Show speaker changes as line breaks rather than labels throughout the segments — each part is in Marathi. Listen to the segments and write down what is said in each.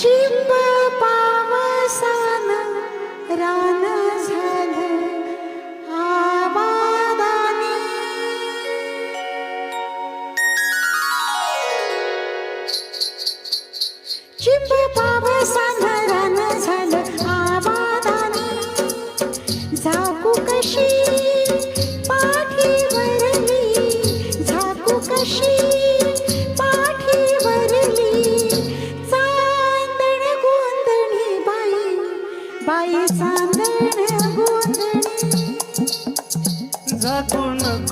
चिंब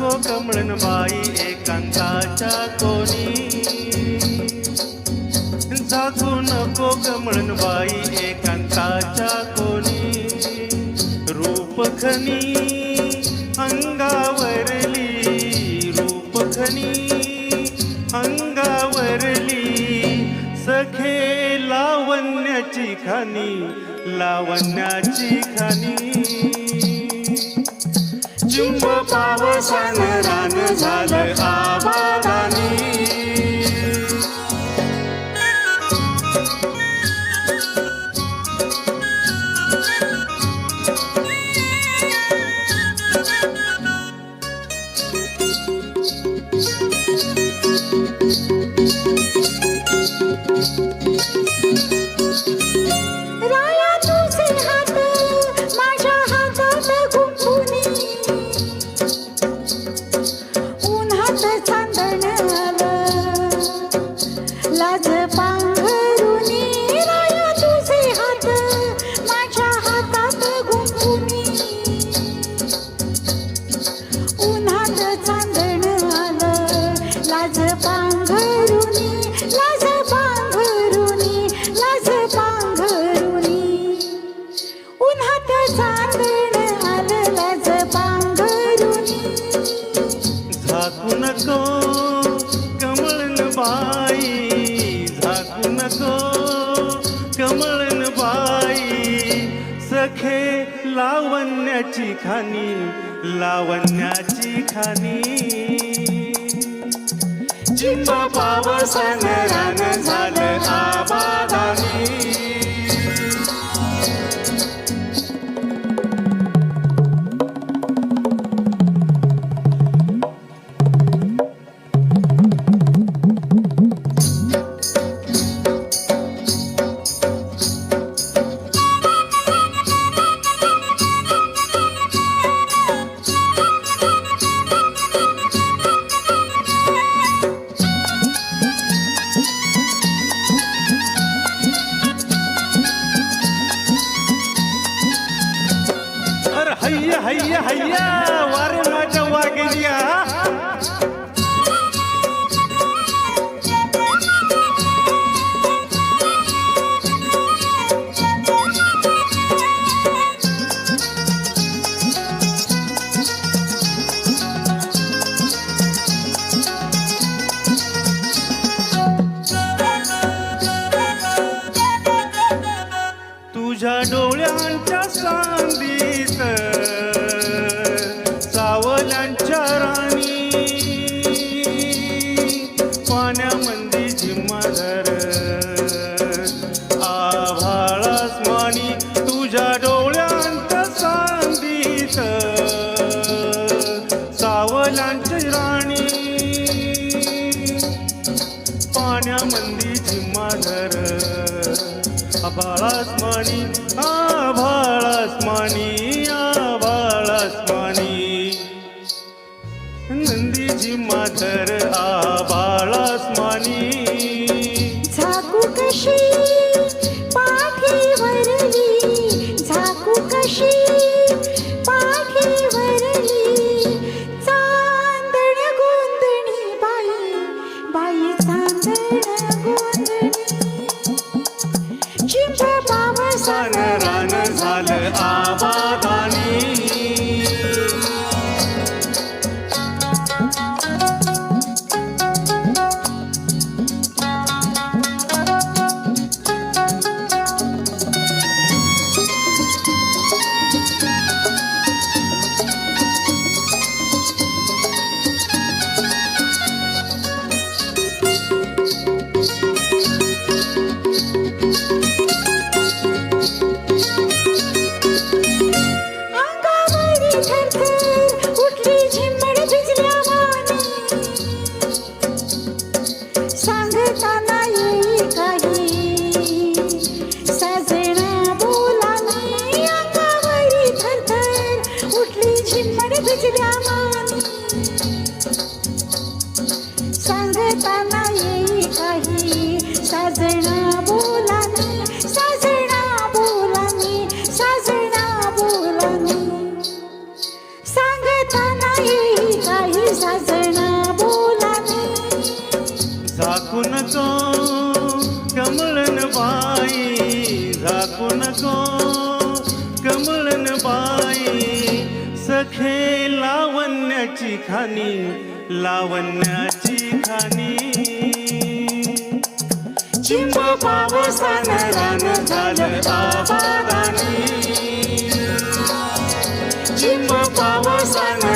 नको कमळन बाई एकांताच्या कोणी. जागू नको कमळन बाई एकांताच्या कोणी. रूपखनी अंगावरली रूपखनी अंगावरली. सखे लावण्याची खानी लावण्याची खानी चिंब पावसान रान झालं आबादानी thank you बाई झाकू नको कमळन बाई. सखे लावण्याची खानी लावण्याची खानी चिंब पावसान रान झालं आबादा हय्या हय्या. वारे माझ्या वाघेरिया सावल्यांच्या राणी पाण्यामंदी झिम्माधर आभाळास मानी तुझ्या डोळ्यांच्या सांदीत सावल्यांची राणी पाण्यामंदी झिम्माधर आभाळास्मानी आभाळास्मानी आभाळास्मानी नंदी झिम्माधर आभाळास्मानी
झाकू कशी बाई
राखू नको कमळन बाई. सखे लावण्याची खाणी लावण्याची खाणी. चिंब पावसान चिंब पावसाना